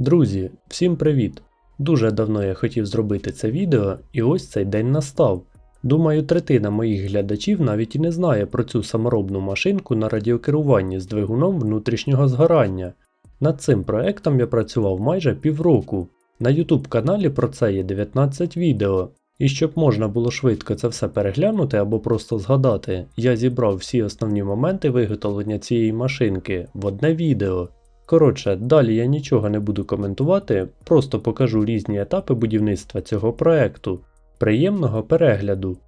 Друзі, всім привіт! Дуже давно я хотів зробити це відео, і ось цей день настав. Думаю, третина моїх глядачів навіть і не знає про цю саморобну машинку на радіокеруванні з двигуном внутрішнього згорання. Над цим проектом я працював майже півроку. На YouTube каналі про це є 19 відео. І щоб можна було швидко це все переглянути або просто згадати, я зібрав всі основні моменти виготовлення цієї машинки в одне відео. Коротше, далі я нічого не буду коментувати, просто покажу різні етапи будівництва цього проекту. Приємного перегляду!